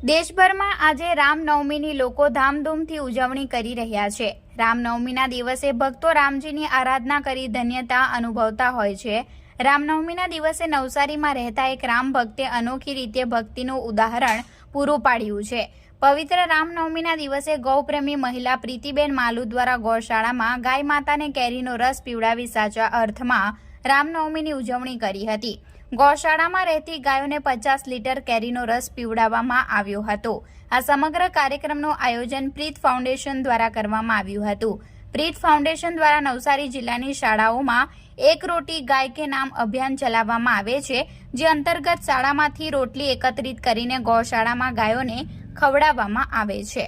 દેશભરમાં આજે રામનવમીની લોકો ધામધૂમથી ઉજવણી કરી રહ્યા છે. રામનવમીના દિવસે ભક્તો રામજીની આરાધના કરી ધન્યતા અનુભવતા હોય છે. રામનવમીના દિવસે નવસારીમાં રહેતા એક રામ ભક્તે અનોખી રીતે ભક્તિનું ઉદાહરણ પૂરું પાડ્યું છે. પવિત્ર રામનવમીના દિવસે ગૌપ્રેમી મહિલા પ્રીતિબેન માલુ દ્વારા ગૌશાળામાં ગાય માતાને કેરીનો રસ પીવડાવી સાચા અર્થમાં રામનવમીની ઉજવણી કરી હતી. ગૌશાળામાં રહેતી ગાયોને પચાસ લીટર કેરીનો રસ પીવડાવવામાં આવ્યો હતો. આ સમગ્ર કાર્યક્રમનું આયોજન પ્રીત ફાઉન્ડેશન દ્વારા કરવામાં આવ્યું હતું. પ્રીત ફાઉન્ડેશન દ્વારા નવસારી જિલ્લાની શાળાઓમાં એક રોટી ગાય કે નામ અભિયાન ચલાવવામાં આવે છે, જે અંતર્ગત શાળામાંથી રોટલી એકત્રિત કરીને ગૌશાળામાં ગાયોને ખવડાવવામાં આવે છે.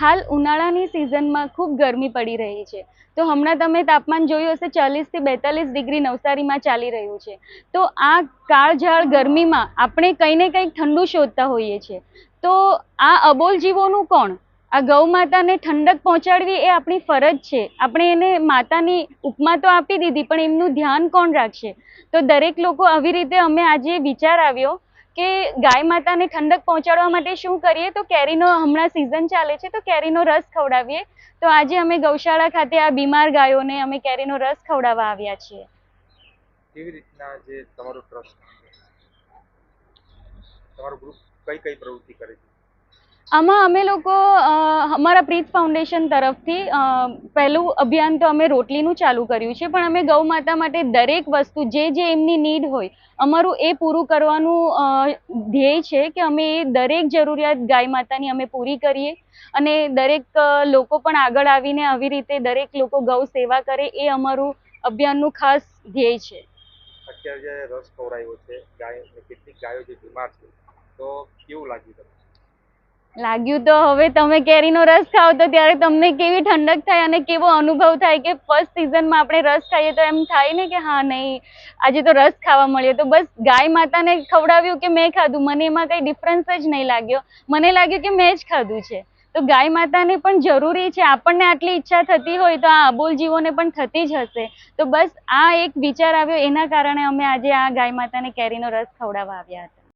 હાલ ઉનાળાની સિઝનમાં ખૂબ ગરમી પડી રહી છે. તો હમણાં તમે તાપમાન જોયું હશે ચાલીસથી બેતાલીસ ડિગ્રી નવસારીમાં ચાલી રહ્યું છે. તો આ કાળઝાળ ગરમીમાં આપણે કંઈ ને કંઈક ઠંડુ શોધતા હોઈએ છીએ. તો આ અબોલ જીવોનું કોણ? આ ગૌ માતાને ઠંડક પહોંચાડવી એ આપણી ફરજ છે. આપણે એને માતાની ઉપમા તો આપી દીધી, પણ એમનું ધ્યાન કોણ રાખશે? તો દરેક લોકો આવી રીતે અમે આજે વિચાર આવ્યો કે ગાય માતાને ઠંડક પહોંચાડવા માટે શું કરીએ? તો કેરીનો હમણાં સિઝન ચાલે છે, તો કેરીનો રસ ખવડાવીએ. તો આજે અમે ગૌશાળા ખાતે આ બીમાર ગાયોને અમે કેરીનો રસ ખવડાવવા આવ્યા છીએ. કેવી રીતના જે તમારો ટ્રસ્ટ તમારો ગ્રુપ કઈ કઈ પ્રવૃત્તિ કરે છે? આમાં અમે લોકો અમારા પ્રીત ફાઉન્ડેશન તરફથી પહેલું અભિયાન તો અમે રોટલીનું ચાલુ કર્યું છે, પણ અમે ગૌ માતા માટે દરેક વસ્તુ, જે જે એમની નીડ હોય, અમારું એ પૂરું કરવાનું ધ્યેય છે કે અમે એ દરેક જરૂરિયાત ગાય માતાની અમે પૂરી કરીએ અને દરેક લોકો પણ આગળ આવીને આવી રીતે દરેક લોકો ગૌ સેવા કરે એ અમારું અભિયાનનું ખાસ ધ્યેય છે. અત્યારે રસ ખવડાવ્યો છે ગાય કેટલીક ગાયો જે બીમાર છે, તો કેવું લાગ્યું તમને? લાગ્યું તો હવે તમે કેરીનો રસ ખાઓ તો ત્યારે તમને કેવી ઠંડક થાય અને કેવો અનુભવ થાય કે ફર્સ્ટ સિઝનમાં આપણે રસ ખાઈએ તો એમ થાય ને કે હા, નહીં, આજે તો રસ ખાવા મળ્યો. તો બસ ગાય માતાને ખવડાવ્યું કે મેં ખાધું? મને એમાં કંઈ ડિફરન્સ જ નહીં લાગ્યો. મને લાગ્યું કે મેં જ ખાધું છે. તો ગાય માતાને પણ જરૂરી છે. આપણને આટલી ઈચ્છા થતી હોય તો આ અબોલ જીવોને પણ થતી જ હશે. તો બસ આ એક વિચાર આવ્યો. એના કારણે અમે આજે આ ગાય માતાને કેરીનો રસ ખવડાવવા આવ્યા હતા.